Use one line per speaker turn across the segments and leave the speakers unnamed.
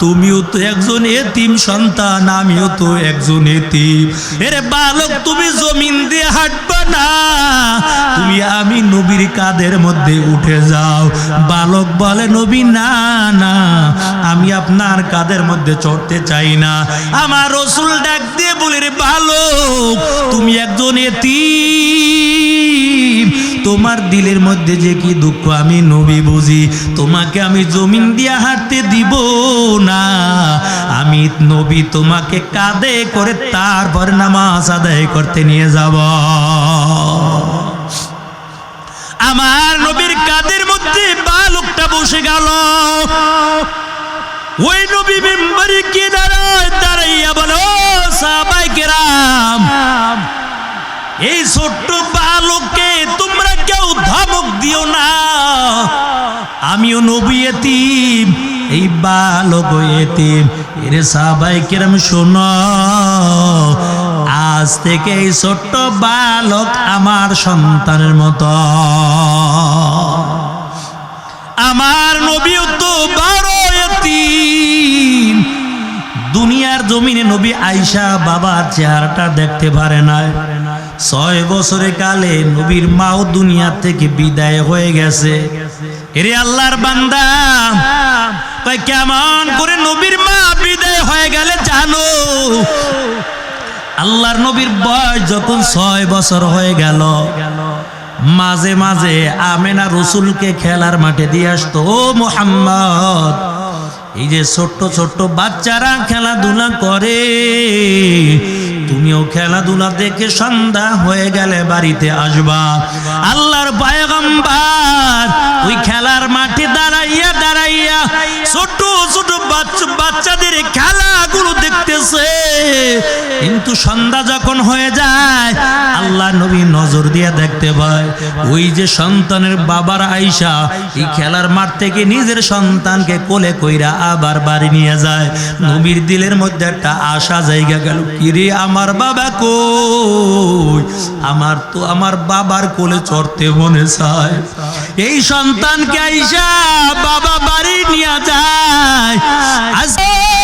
তুমিও তো একজন এতিম সন্তান, আমিও তো একজন এতিম। এরে বালক, তুমি জমিন দিয়ে হাঁটবে না। তুমি আমি নবীর কাদের মধ্যে উঠে যাও। বালক বলে, নবী, না না, আমি আপনার কাদের মধ্যে চড়তে চাই না। আমার রসুল ডাক দিয়ে বলে, রে বালক, তুমি একজন এতিম। তোমার দিলের মধ্যে যে কি দুঃখ আমি নবী বুঝি। তোমাকে আমি জমিন দিয়া হাঁটতে দিব না। আমি নবী তোমাকে কাঁদে করে তারপর নামাজ আদায় করতে নিয়ে যাব। আমার নবীর কাদের মধ্যে বালকটা বসে গেল। ওই নবী মেম্বারি কি দাঁড়ায় দাঁড়াইয়া বলো সাহাবাই কেরাম, এই ছোট্ট বালককে তোমরা কেউ ধমক দিও না। আমিও নবী এই বালক এতিম। এরে সাহাবাই কেরাম, শোনো, আজ থেকে এই ছোট্ট বালক আমার সন্তানের মতো। আমার নবীও তো বড় এতিম। দুনিয়ার জমিনে নবী আইসা বাবার চেহারাটা দেখতে পারে না ছয় বছরে কালে নবীর মাও দুনিয়া থেকে বিদায় হয়ে গেছে। এরে আল্লাহর বান্দা কেমন করে নবীর মা বিদায় হয়ে গেলে জানো? আল্লাহর নবীর বয়স যখন ছয় বছর হয়ে গেল, মাঝে মাঝে আমেনা রসুলকে খেলার মাঠে দিয়ে আসতো, ও মোহাম্মদ, এই যে ছোট্ট ছোট্ট বাচ্চারা খেলাধুলা করে তুমিও খেলাধুলা দেখে সন্ধ্যা হয়ে গেলে বাড়িতে আসবা। আল্লাহর পায়গম্বার ওই খেলার মাঠে দাঁড়াইয়া দাঁড়াইয়া ছোট ছোট বাচ্চা বাচ্চাদের খেলাগুলো দেখতেছে। কিন্তু সন্ধ্যা যখন হয়ে যায়, আল্লাহ নবী নজর দিয়ে দেখতে পায়, ওই যে সন্তানের বাবার আইসা এই খেলার মাঠ থেকে নিজের সন্তানকে কোলে কইরা আবার বাড়ি নিয়ে যায়। নবীর দিলের মধ্যে একটা আশা জায়গা গেল, কিরে আমার বাবা কই? আমার তো আমার বাবার কোলে চড়তে মনে চায়। এই সন্তানকে আইসা বাবা বাড়ি নিয়ে যায়। আজ ওই আমার বাবাও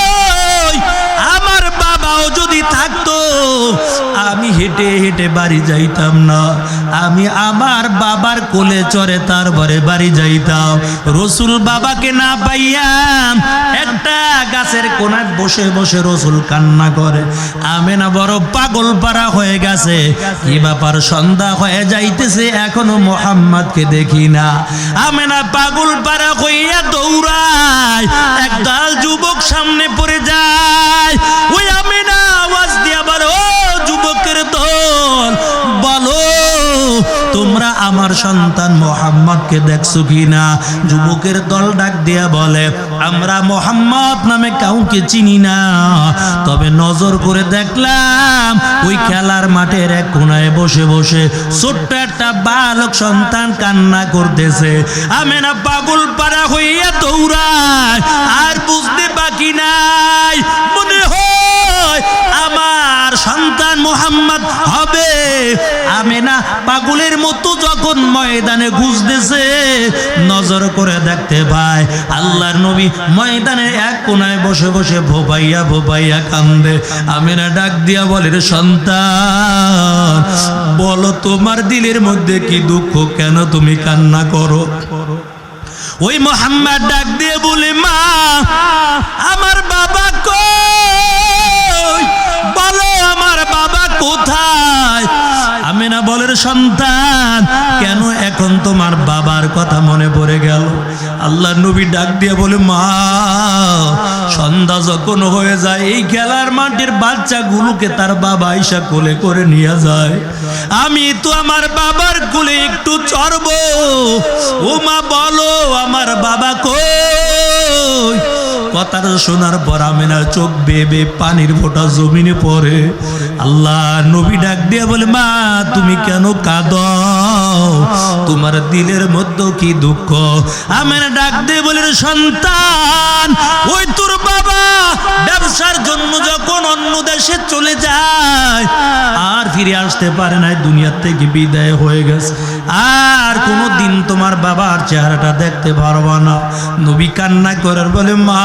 যদি থাকতো, আমি হেঁটে হেঁটে বাড়ি যাইতাম না। আমি আমার বাবার কোলে চড়ে তারপরে বাড়ি যাইতাম। রসুল বাবাকে না পাইয়াম একটা গাছের কোনায় বসে বসে রসুল কান্না করে। আমি না বড় পাগল পাড়া হয়ে গেছে। কি ব্যাপার, সন্ধ্যা হয়ে যাইতেছে, এখনও মোহাম্মদকে দেখি না। আমি না পাগল পাড়া হইয়া দৌড়ায়, একদল যুবক সামনে পড়ে যায়। ওই আমি আওয়াজ দিয়া বলো, ও যুবকের দল বলো, তোমরা আমার সন্তান মোহাম্মদকে দেখছ কি না যুবকের দল ডাক দিয়া বলে, আমরা মোহাম্মদ নামে কাউকে চিনি না। তবে নজর করে দেখলাম, ওই খেলার মাঠের এক কোনায় বসে বসে ছোট্ট একটা বালক সন্তান কান্না করতেছে। আমি না পাগল পাড়া হইয়া দৌড়ায়, আর বুঝতে বাকি নাই। মোহাম্মদ হবে। আমি না পাগলের মতো যখন ময়দানে ঘুষতেছে, নজর করে দেখতে পায় আল্লাহর নবী ময়দানের এক কোনায় বসে বসে ভোপাইয়া ভোপাইয়া কান্দে। আমি না ডাক দিয়া বলে, রে সন্তান, বলো তোমার দিলের মধ্যে কি দুঃখ? কেন তুমি কান্না করো? ওই মোহাম্মদ ডাক দিয়ে বলে, মা, আমার বাবা কই? বলো আমার কোথায়? আমি না বলের সন্তান, কেন এখন তোমার বাবার কথা মনে পড়ে গেল? আল্লাহ নবী ডাক দিয়ে বলে, মা, সন্ধ্যা যখন হয়ে যায়, এই খেলার মাঠের বাচ্চাগুলোকে তার বাবা আইসা কোলে করে নিয়ে যায়। আমি তো আমার বাবার কোলে একটু চড়ব। ও মা, বলো, আমার বাবা কই? কথাটা শোনার পর আমেনার চোখ বেবে পানির ফোঁটা জমিনে পড়ে। আল্লাহ নবী ডাক দিয়ে বলে, মা, তুমি কেন কাঁদ? তোমার দিলের মধ্যে কি দুঃখ? আমেনা ডাক দিয়ে বলে, সন্তান, ওই তোর বাবা ব্যবসার জন্য যখন অন্য দেশে চলে যায়, আর ফিরে আসতে পারে না দুনিয়ার থেকে বিদায় হয়ে গেছে। আর কোনো দিন তোমার বাবার চেহারাটা দেখতে পারবা না। নবী কান্না করার বলে, মা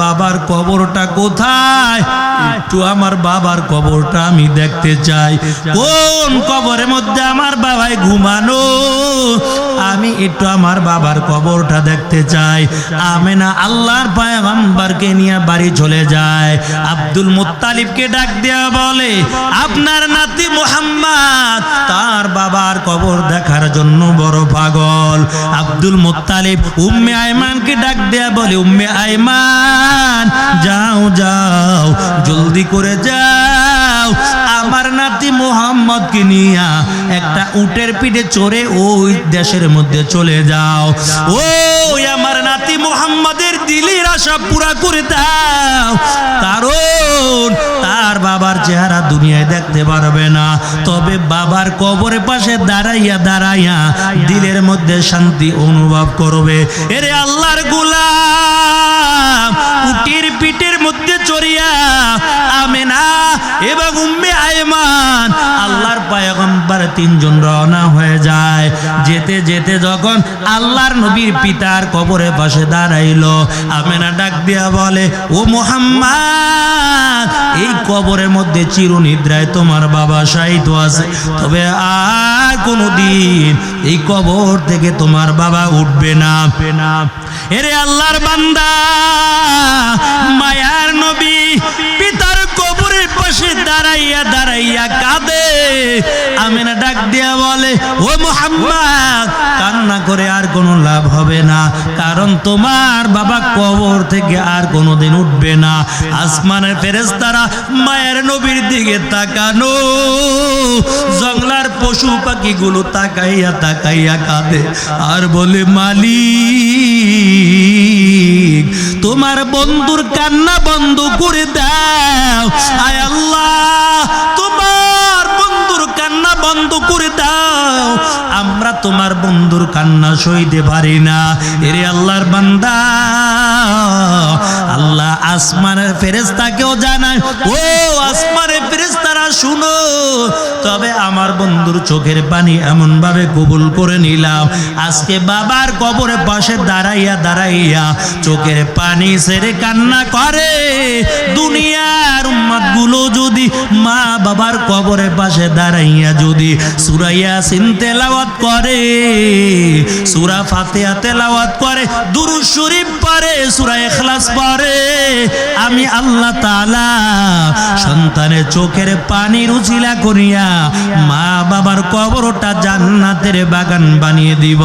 বাবার কবরটা কোথায়? একটু আমার বাবার কবরটা আমি দেখতে চাই। কোন কবরের মধ্যে আমার বাবাই ঘুমানো? আমি একটু আমার বাবার কবরটা দেখতে চাই। আমেনা আল্লাহর পায়গাম্বারকে নিয়ে বাড়ি চলে যায়। আব্দুল মুত্তালিবকে ডাক দেওয়া বলে, আপনার নাতি মোহাম্মদ তার বাবার কবর দেখার জন্য বড় পাগল। আব্দুল মুত্তালিব উম্মে আয়মানকে ডাক দেয়া বলে, উম্মে আয়মান যাও যাও, জলদি করে যাও। আমার নাতি মোহাম্মদকে নিয়া একটা উটের পিঠে চড়ে ওই দেশের মধ্যে চলে যাও। ও আমার নাতি মোহাম্মদের দিলির আশা পুরা করে দাও। কারণ বাবার চেহারা দুনিয়ায় দেখতে পারবে না। তবে বাবার কবরের পাশে দাঁড়াইয়া দাঁড়াইয়া দিলের মধ্যে শান্তি অনুভব করবে। এরে আল্লাহর গুলাম, উটির পিঠের মধ্যে চড়িয়া আমেনা এবং উম্মে আয়মান আল্লাহর পায়গম্বর তিনজন রওনা হয়ে যায়। যেতে যেতে যখন আল্লাহর নবীর পিতার কবরের পাশে দাঁড়াইলো, আমেনা ডাক দিয়া বলে, ও মোহাম্মদ, এই কবরের মধ্যে চিরনিদ্রায় তোমার বাবা সাহিত্য আছে। তবে আর কোনোদিন এই কবর থেকে তোমার বাবা উঠবে না। এরে আল্লাহর বান্দা, মায়ার নবী দাঁড়াইয়া দাঁড়াইয়া কাঁদে। আমিনা ডাক দিয়া বলে, ও মোহাম্মদ, কান্না করে আর কোনো লাভ হবে না। কারণ তোমার বাবা কবর থেকে আর কোনোদিন উঠবে না। আসমানের ফেরেস্তারা মায়ের নবীর দিকে তাকানো। জংলার পশু পাখিগুলো তাকাইয়া তাকাইয়া কাঁদে। আর বলে, মালিক তোমার বন্ধুর কান্না বন্ধ করে দাও। আয় আল্লাহ তোমার বন্ধ করে দাও। আমরা তোমার বন্ধুর কান্না সইতে পারি না। এরে আল্লাহর বান্দা, আল্লাহ আসমানের ফেরেস্তাকেও জানায় ও আসমানের ফেরেস্তারা শুনো। তবে আমার বন্ধুর চোখের পানি এমন ভাবে কবুল করে নিলাম। আজকে বাবার কবরের পাশে দাঁড়াইয়া দাঁড়াইয়া চোখের পানি সেরে কান্না করে। দুনিয়ার উম্মাদগুলো যদি মা বাবার কবরের পাশে দাঁড়াইয়া যদি সুরাইয়া সিন তেলাওয়াত করে, সুরা ফাতিহা তেলাওয়াত করে, দুরুদ শরীফ পড়ে, সূরা ইখলাস পড়ে, আমি আল্লাহ তাআলা সন্তানের চোখের পানি রুচিলা করিয়া মা বাবার কবরটা জান্নাতের বাগান বানিয়ে দিব।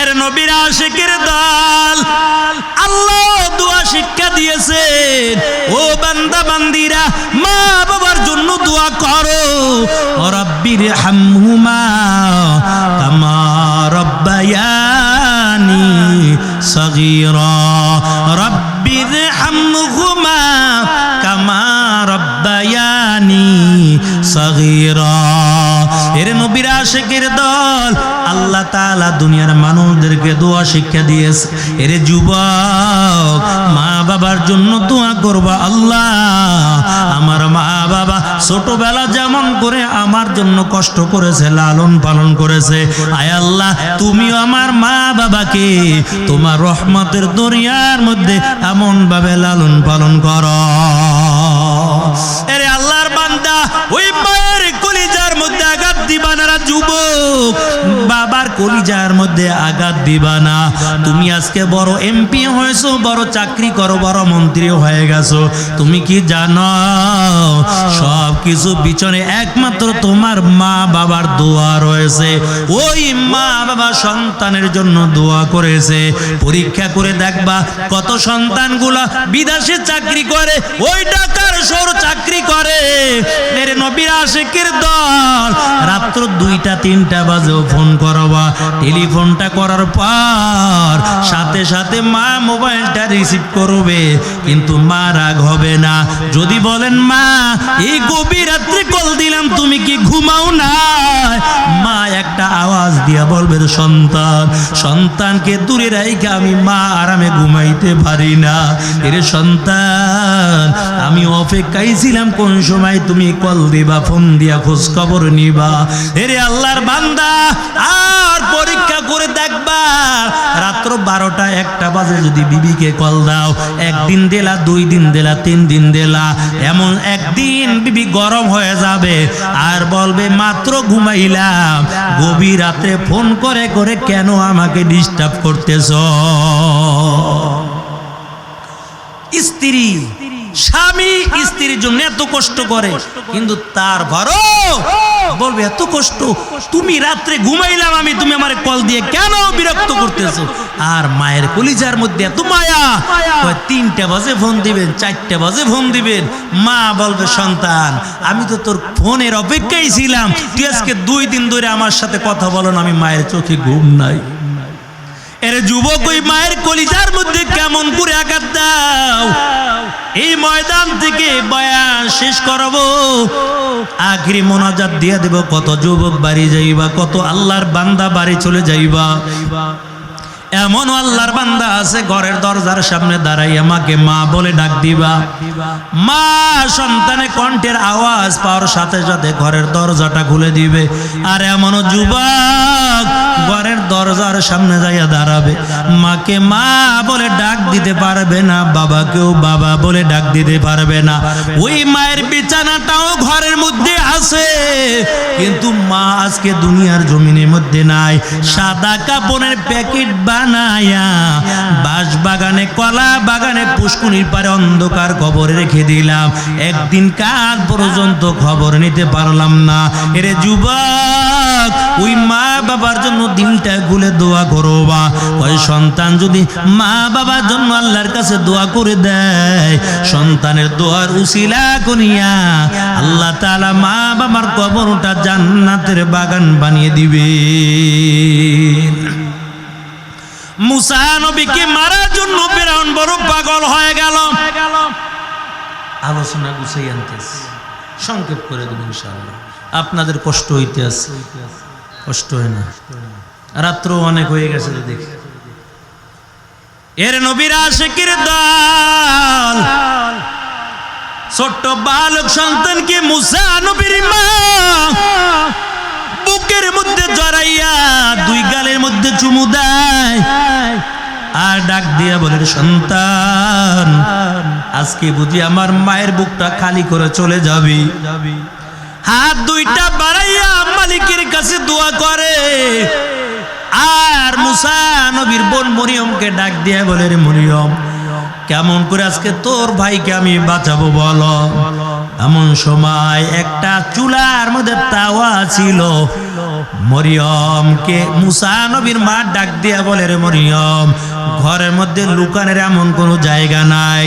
এর নবীর আশিকের দল। আল্লাহ দোয়া শিক্ষা দিয়েছেন ও বান্দা, বান্দিরা, মা বাবার জন্য দোয়া করো। রব্বির হামহুমা, কামা রব্বায়ানি সগীরা। রব্বির হামহুমা, কামা রব্বায়ানি সগীরা। এর নবীর আশিকের দল তাআলা দুনিয়ার মানুষদেরকে দোয়া শিক্ষা দিয়েছে। এর যুবক মা বাবার জন্য দোয়া করবা আল্লাহ। আমার মা বাবা ছোটবেলা যেমন করে আমার জন্য কষ্ট করেছে, লালন পালন করেছে। আয় আল্লাহ, তুমিও আমার মা বাবাকে তোমার রহমতের দরিয়ার মধ্যে এমন ভাবে লালন পালন করো। এরে আল্লাহর বান্দা, ওই মায়ের কলিজার মধ্যে আঘাত দিবা না রা যুবক? বাবার কলিজার মধ্যে আঘাত দিবা তুমি আজকে বড় এমপি হয়েছো, বড় চাকরি করো, বড় মন্ত্রী হয়ে গেছো। তুমি কি জানো? সব কিছু পিছনে একমাত্র তোমার মা বাবার দোয়া রয়েছে। ওই মা বাবা সন্তানের জন্য দোয়া করেছে। পরীক্ষা করে দেখবা কত সন্তানগুলা বিদেশে চাকরি করে, ওই টাকার সর চাকরি করে। নবীর দল রাত্র দুইটা, তিনটা বাজেও ফোন করবা। টেলিফোনটা করার পর সাথে সাথে মা মোবাইলটা রিসিভ করবে, কিন্তু মা রাগ হবে না। যদি বলেন, মা, এই গভীর রাত্রে কল দিলাম, তুমি কি ঘুমাও না মা একটা আওয়াজ দিয়া বলবে সন্তান, সন্তানকে দূরে রাইখা আমি মা আরামে ঘুমাইতে পারি না। এরে সন্তান, আমি অপেক্ষায় ছিলাম, কোন সময় তুমি কল দিবা, ফোন দিয়া খোঁজ খবর নিবা। এরে আল্লাহর বান্দা, আর পরীক্ষা করে দেখবা, রাত্র বারোটা একটা বাজে যদি বিবিকে কল দাও, একদিন দিলা, দুই দিন দিলা, তিন দিন দিলা, এমন একদিন বিবি গরম হয়ে যাবে, আর বলবে, মাত্র ঘুমাইলাম, গভীর রাত্রে ফোন করে করে কেন আমাকে ডিস্টার্ব করতেছ? স্ত্রী স্বামী স্ত্রীর জন্য এত কষ্ট করে, কিন্তু তার ঘরও বলবে, এত কষ্ট, তুমি রাত্রে ঘুমাইলাম আমি, তুমি আমার কল দিয়ে কেন বিরক্ত করতেছো? আর মায়ের কলিজার মধ্যে এত মায়া তিনটা বাজে ফোন দিবেন, চারটা বাজে ফোন দিবেন। মা বলবে, সন্তান, আমি তো তোর ফোনের অপেক্ষায় ছিলাম, তুই আজকে দুই দিন ধরে আমার সাথে কথা বলো না, আমি মায়ের চোখে ঘুম নাই। এর যুবক, ওই মায়ের কলিজার মধ্যে কেমন করে আঘাত দাও? এই ময়দান থেকে বয়ান শেষ করব। আখরি মোনাজাত দিয়ে দেব, কত যুবক বাড়ি যাইবা, কত আল্লাহর বান্দা বাড়ি চলে যাইবা। এমন আল্লাহর বান্দা আছে, ঘরের দরজার সামনে দাঁড়াই আমাকে মা বলে ডাক দিবা। মা, সন্তানে কণ্ঠের আওয়াজ পাওয়ার সাথে সাথে ঘরের দরজাটা খুলে দিবে। আর এমন যুবক ঘরের দরজার সামনে যাইয়া দাঁড়াবে। মাকে মা বলে ডাক দিতে পারবে না, বাবাকেও বাবা বলে ডাক দিতে পারবে না। ওই মায়ের বিছানাটাও ঘরের মধ্যে আছে। কিন্তু মা আজকে দুনিয়ার জমিনের মধ্যে নাই। সাদা কাপড়ের প্যাকেট বানায়া বাঁশ বাগানে, কলা বাগানে, পুষ্কুনির পারে অন্ধকার খবর রেখে দিলাম। একদিন কাল পর্যন্ত খবর নিতে পারলাম না। এরে যুবক, ওই মা বাবার জন্য দিনটা গুলে দোয়া করো বা। ওই সন্তান যদি মা বাবার জন্য আল্লাহর কাছে দোয়া করে দেয়, সন্তানের দোয়ার উসিলা করিয়া আল্লাহ তাআলা মা বাবার কবরটা জান্নাতের বাগান বানিয়ে দিবে মুসা নবীকে মারার জন্য ফেরাউন বড় পাগল হয়ে গেল। আলোচনা গুছাই আনতেছি। সংক্ষেপ করে দেব ইনশাআল্লাহ। আপনাদের কষ্ট হইতে আছে কষ্ট হয় না। রাত্র অনেক হয়ে গেছে তো দেখি। এর নবীর আশেকের দল। ছোট্ট বালক সন্তানকে মুসা নবীর মা বুকের মধ্যে জড়াইয়া দুই গালের মধ্যে চুমু দেয়। আর ডাক দিয়া বলে, সন্তান, আজকে বুঝি আমার মায়ের বুকটা খালি করে চলে যাবি? হাত দুইটা বাড়াইয়া মালিকের কাছে দোয়া করে। আর মুসা নবীর বোন মরিয়মকে ডাক দিয়া বলে, রে মরিয়ম, কেমন করে আজকে তোর ভাইকে আমি বাঁচাবো বলো? এমন সময় একটা চুলার মধ্যে তাওয়া ছিল। মরিয়মকে মুসা নবীর মা ডাক দিয়া বলে, রে মরিয়ম, ঘরের মধ্যে লুকানের এমন কোনো জায়গা নাই।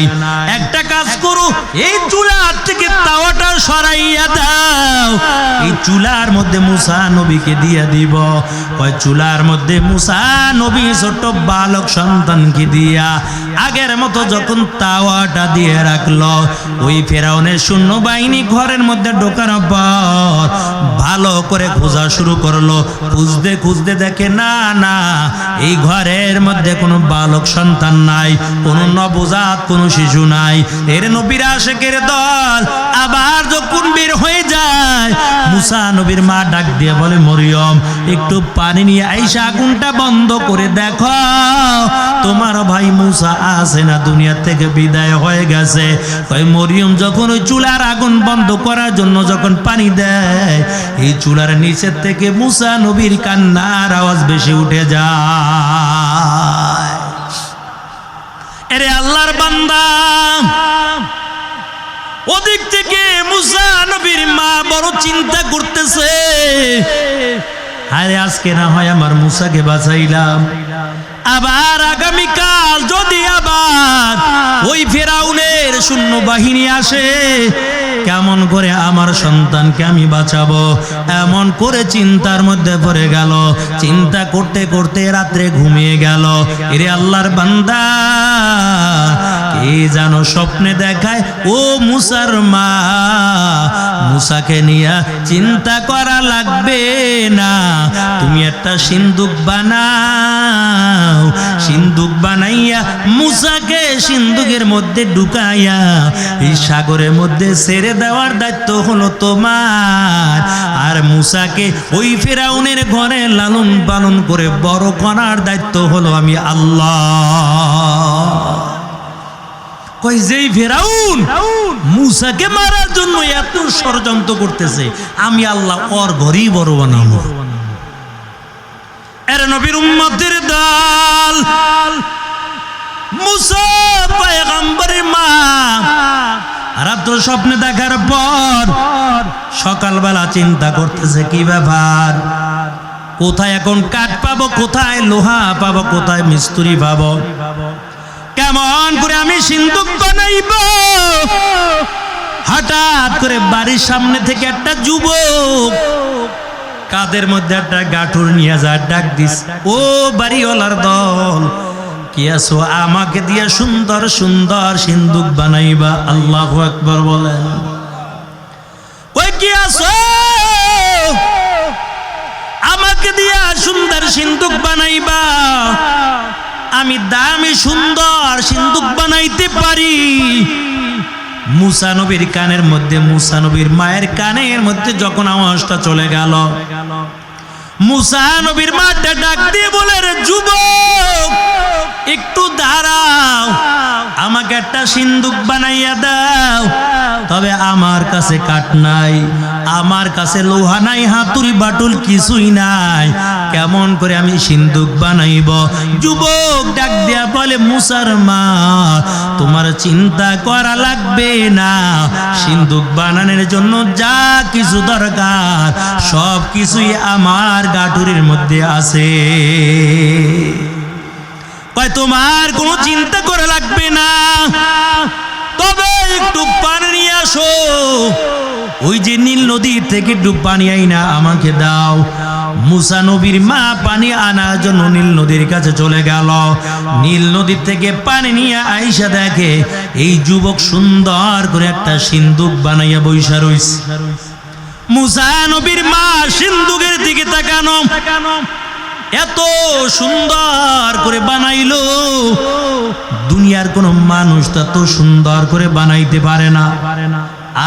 একটা কাজ করো, এই চুলার থেকে তাওয়াটা সরাইয়া দাও। এই চুলার মধ্যে মুসা নবীকে দিয়ে দিব। কয় চুলার মধ্যে মুসা নবী ছোট বালক সন্তানকে দিয়া আগের মতো যখন তাওয়াটা দিয়ে রাখল, ওই ফেরাউনের শূন্য বাহিনী ঘরের মধ্যে ঢোকানোর পর ভালো করে খোঁজা শুরু করল। খুঁজতে খুঁজতে দেখে না না, এই ঘরের মধ্যে কোনো বালক সন্তান নাই, কোনো নবজাত, কোনো শিশু নাই। এর নবীর আশেকের দল আবার যখন বের হয়ে যায় মুসা নবীর মা ডাক দিয়ে বলে, মরিয়ম, একটু পানি নিয়ে আইসা আগুনটা বন্ধ করে দেখো। তোমার ভাই মুসা আছে না, দুনিয়া থেকে বিদায় হয়ে গেছে। কই মরিয়ম, যখন ওই চুলার আগুন বন্ধ করার জন্য যখন পানি দেয়, এই চুলার নিচের থেকে মুসা নবীর কান্নার আওয়াজ বেশি উঠে যায়। এরে আল্লাহর বান্দা ওদিক থেকে মুসা নবীর মা বড় চিন্তা করতেছে। আরে আজকে না হয় আমার মুসাকে বাঁচাইলাম। আবার আগামীকাল যদি আবার ওই ফেরাউনের শূন্য বাহিনী আসে, কেমন করে আমার সন্তানকে আমি বাঁচাবো? এমন করে চিন্তার মধ্যে পড়ে গেল। চিন্তা করতে করতে রাত্রে ঘুমিয়ে গেল। এরে আল্লাহর বান্দা, কে জানো স্বপ্নে দেখায়, ও মুসার মা, মুসাকে নিয়ে চিন্তা করা লাগবে না। তুমি একটা সিন্দুক বানাও সিন্ধুক বানাইয়া মুসাকে সিন্ধুকের মধ্যে ঢুকাইয়া এই সাগরের মধ্যে ছেড়ে দেওয়ার দায়িত্ব হলো তোমার। আর মুসাকে ওই ফেরাউনের ঘরে লালন পালন করে বড় করার দায়িত্ব হলো আমি আল্লাহ। কই যেই ফেরাউন, মুসাকে মারার জন্য এত ষড়যন্ত্র করতেছে, আমি আল্লাহ ওর ঘরেই বড় বানাবো। এর নবীর উম্মতের দল। মা। রাত্র স্বপ্নে দেখার পর সকালবেলা চিন্তা করতেছে, কি ব্যাপার? কোথায় এখন কাঠ পাবো, কোথায় লোহা পাবো, কোথায় মিস্ত্রি পাবো? কেমন করে আমি সিন্ধুক বানাইব? হঠাৎ করে বাড়ির সামনে থেকে একটা যুবক কাদের মধ্যে একটা গাঠুর নিয়ে যা ডাক দিস, ও বাড়িওয়ালার দল, কি আছো? আমাকে দিয়ে সুন্দর সুন্দর সিন্ধুক বানাইবা। আল্লাহ একবার বলেন। ওই কি আছো? আমাকে দিয়া সুন্দর সিন্ধুক বানাইবা। আমি দামি সুন্দর মুসা নবীর কানের মধ্যে মুসানবীর মায়ের কানের মধ্যে যখন আওয়াজটা চলে গেল ডাক দিয়ে বলে, রে যুবক, একটু দাঁড়াও, আমাকে একটা বানাইয়া দাও। তবে আমার কাছে কাঠ নাই, আমার কাছে লোহা নাই বাটুল কিছুই নাই। কেমন করে আমি সিন্ধুক বানাইব? যুবক ডাক দিয়া বলে, মুসার মা, তোমার চিন্তা করা লাগবে না। সিন্ধুক বানানোর জন্য যা কিছু দরকার সব কিছুই আমার গাটুরির মধ্যে আছে। কয়, তোমার কোনো চিন্তা করা লাগবে না। তবে একটু পানি নিয়ে আসো। ওই যে নীল নদীর থেকে একটু পানি আই না আমাকে দাও। মুসা নবীর মা পানি আনার জন্য নীল নদীর কাছে চলে গেল। নীল নদীর থেকে পানি নিয়ে আইসা দেখে এই যুবক সুন্দর করে একটা সিন্ধুক বানাইয়া বৈশা রইছে। মুসা মা সিন্ধুকের দিকে তাকানো। এত সুন্দর করে বানাইলো। দুনিয়ার কোন মানুষ তো সুন্দর করে বানাইতে পারে না।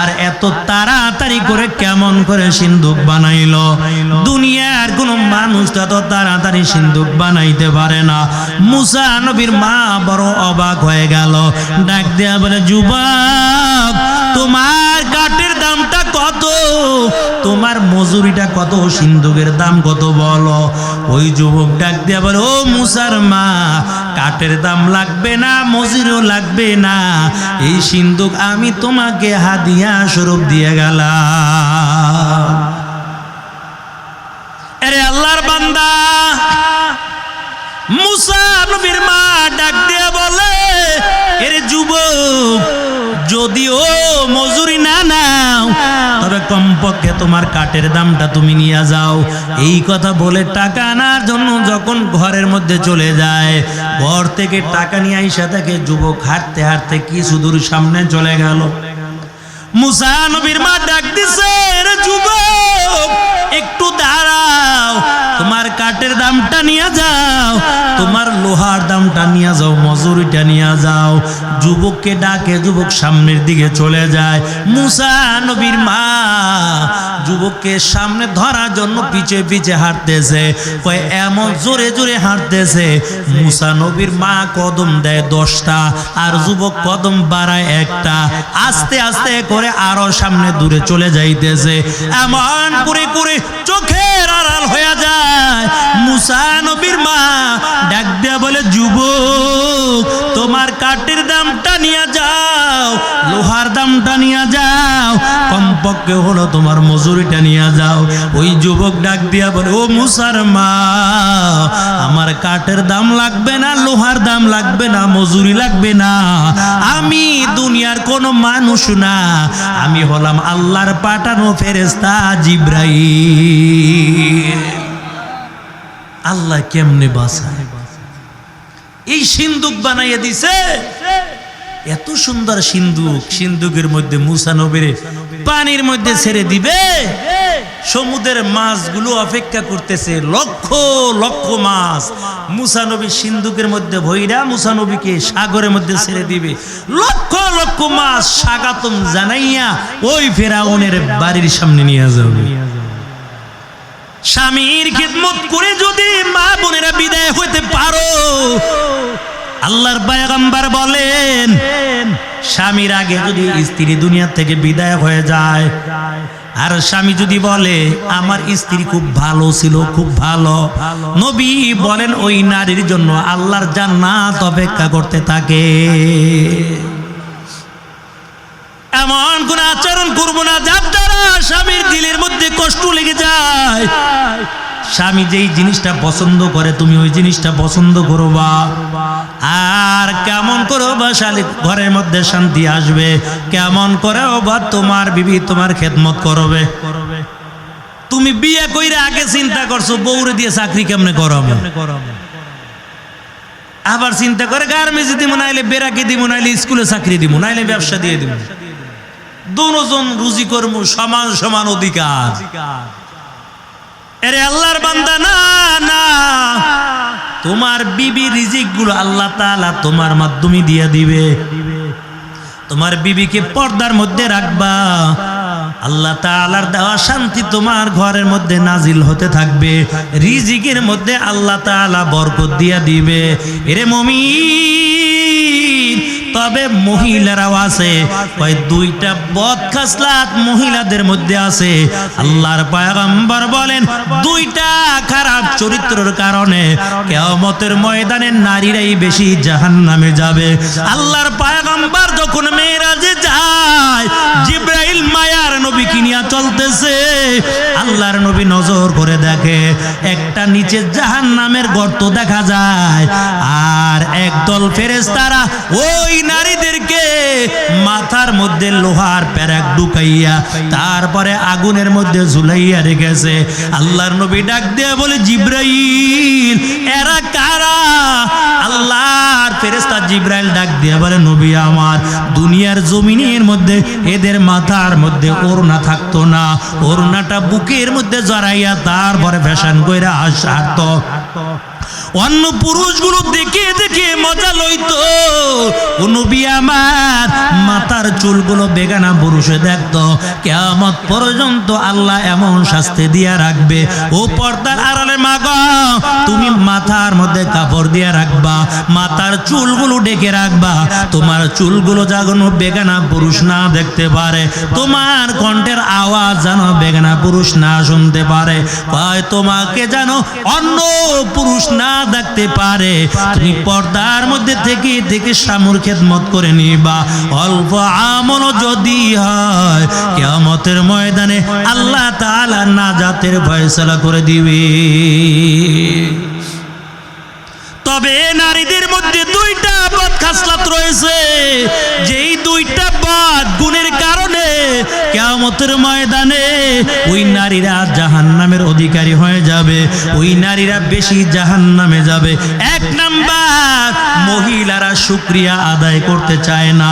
আর এত তাড়াতাড়ি করে কেমন করে সিন্ধুক বানাইলো। দুনিয়ার কোন মানুষ তো এত তাড়াতাড়ি সিন্ধুক বানাইতে পারে না। মুসা নবীর মা বড় অবাক হয়ে গেল। ডাক দেয়া বলে, যুবক, তোমার কাঠের দামটা কত তোমার মজুরিটা কত, সিন্ধুকের দাম কত বলো? ওই যুবক ডাক দিয়া বলে, ও মুসার মা কাঠের দাম লাগবে না, মজুরিও লাগবে না। এই সিন্ধুক আমি তোমাকে হাদিয়া স্বরূপ দিয়ে গেলাম। আরে আল্লাহর বান্দা, মুসা নবীর মা ডাক দিয়ে বলে, এর যুবক যদিও মজুরি না নাও, তবে কমপক্ষে তোমার কাঠের দামটা তুমি নিয়ে যাও। এই কথা বলে টাকা আনার জন্য যখন ঘরের মধ্যে চলে যায়, ঘর থেকে টাকা নিয়ে আইসা থাকে যুবক হাঁটতে হাঁটতে কিছু দূর সামনে চলে গেল। মুসা নবীর মা ডাক দিছে যুবক একটু দাঁড়াও, তোমার কাঠের দামটা নিয়ে যাও, তোমার লোহার দামটা নিয়ে যাও, মজুরিটা নিয়ে যাও। যুবককে ডাকে, যুবক সামনের দিকে চলে যায়। মুসা নবীর মা যুবককে সামনে ধরার জন্য পিছে পিছে হাঁটতেছে। কয়, এমন জোরে জোরে হাঁটতেছে। মুসা নবীর মা কদম দেয় দশটা আর যুবক কদম বাড়ায় একটা। আস্তে আস্তে করে আরও সামনে দূরে চলে যাইতেছে। এমন করে করে চোখের আড়াল হয়ে যায়। তোমার কাঠের দামটা নিয়ে যাও, লোহার দামটা নিয়ে যাও, কমপক্ষে হলো তোমার মজুরিটা নিয়ে যাও। ওই যুবক ডাক দিয়া বলে, ও মুসার মা আমার কাঠের দাম লাগবে না, লোহার দাম লাগবে না, মজুরি লাগবে না। আমি দুনিয়ার কোনো মানুষ না, আমি হলাম আল্লাহর পাঠানো ফেরেস্তা জিব্রাইল। আল্লাহ কেমনে বাঁচায়? এই সিন্ধুক বানাইয়া দিছে। এত সুন্দর সিন্ধুক সিন্ধুকের মধ্যে মুসা নবীরে পানির মধ্যে ছেড়ে দিবে। সমুদ্রের মাছগুলো অপেক্ষা করতেছে। লক্ষ লক্ষ মাছ। মুসানবী সিন্ধুকের মধ্যে ভৈরা মুসানবীকে সাগরের মধ্যে ছেড়ে দিবে। লক্ষ লক্ষ মাছ স্বাগতম জানাইয়া ওই ফেরাউনের বাড়ির সামনে নিয়ে যাবে। স্বামীর খেদমত করে যদি মা বোনেরা বিদায় হইতে পারো আল্লাহর পায়গাম্বার বলেন স্বামীর আগে যদি স্ত্রী দুনিয়া থেকে বিদায় হয়ে যায় আর স্বামী যদি বলে আমার স্ত্রী খুব ভালো ছিল খুব ভালো। নবী বলেন ওই নারীর জন্য আল্লাহর জান্নাত অপেক্ষা করতে থাকে। এমন কোন আচরণ করব না যার দ্বারা স্বামীর দিলের মধ্যে কষ্ট লেগে যায় স্বামী যেই জিনিসটা পছন্দ করে, তুমি ওই জিনিসটা পছন্দ করবা। আর কেমন করে বা ঘরের মধ্যে শান্তি আসবে, কেমন করে বা তোমার বিবি তোমার খেদমত করবে। তুমি বিয়ে কইরা আগে চিন্তা করছ, বউরে দিয়ে চাকরি কেমনে করাবো? আবার চিন্তা করে, গার্মেন্টস দিব নাইলে বেরাকে দিব নাইলে স্কুলে চাকরি দিব নাইলে ব্যবসা দিয়ে দিব দুজন রুজি কর্ম, সমান সমান অধিকার। এরে আল্লাহর বান্দা, না না। তোমার বিবি রিজিকগুলো আল্লাহ তাআলা তোমার মাধ্যমে দিয়ে দিবে। তোমার বিবিকে পর্দার মধ্যে রাখবা। আল্লাহ তাআলার দেওয়া শান্তি তোমার ঘরের মধ্যে নাজিল হতে থাকবে। রিজিকের মধ্যে আল্লাহ তাআলা বরকত দিয়া দিবে। এরে মমিন, তবে মহিলারাও আছে। ওই দুইটা বদ খাসলাত মহিলাদের মধ্যে আছে। আল্লাহর পয়গম্বর বলেন, দুইটা খারাপ চরিত্রের কারণে কেয়ামতের ময়দানে নারীরাই বেশি জাহান্নামে যাবে। আল্লাহর পয়গম্বর যখন মেয়েরাজে যায়, জিব্রাইল মায়ার নবী কিনিয়া চলতেছে। আল্লাহর নবী নজর করে দেখে, একটা নিচে জাহান্নামের গর্ত দেখা যায়, আর একদল ফেরেশতারা ওই নারীদেরকে মাথার মধ্যে লোহার প্যারাক ঢুকাইয়া, তারপরে আগুনের মধ্যে ঝুলাইয়া রেখেছে। আল্লাহর নবী ডাক দিয়ে বলে, জিব্রাইল, এরা কারা? আল্লাহর ফেরেশতা জিব্রাইল ডাক দিয়ে বলে, নবী আমার, দুনিয়ার জমিনের মধ্যে এদের মাথার মধ্যে ওড়না থাকতো না। ওড়নাটা বুকের মধ্যে জড়াইয়া তারপরে ফ্যাশন কইরা আসার অন্য পুরুষগুলো দেখে দেখে মজা লইতো। নবী আমার মাথার চুলগুলো বেগানা পুরুষে দেখতো। কেমত পর্যন্ত আল্লাহ এমন শাস্তি দিয়া রাখবে। ও পর্দার আড়ালে মাগ, তুমি মাথার মধ্যে কাপড় দিয়া রাখবা মাথার চুলগুলো ডেকে রাখবা। তোমার চুলগুলো যেন বেগানা পুরুষ না দেখতে পারে, তোমার কণ্ঠের আওয়াজ যেন বেগানা পুরুষ না শুনতে পারে। তোমাকে যেন অন্য পুরুষ না দেখতে পারে। তুমি পর্দার মধ্যে থেকে থেকে সামুর খেদমত করে নিবা। অল্প আমল যদি হয়, কেয়ামতের ময়দানে আল্লাহ তাআলা নাজাতের ফয়সালা করে দিবে। তবে নারীদের মধ্যে দুইটা বদ খাসলাত রয়েছে। যেই দুইটা বাদ গুণের কারণে কেয়ামতের ময়দানে ওই নারীরা জাহান নামের অধিকারী হয়ে যাবে, ওই নারীরা বেশি জাহান নামে যাবে। এক নাম্বার, মহিলারা শুক্রিয়া আদায় করতে চায় না।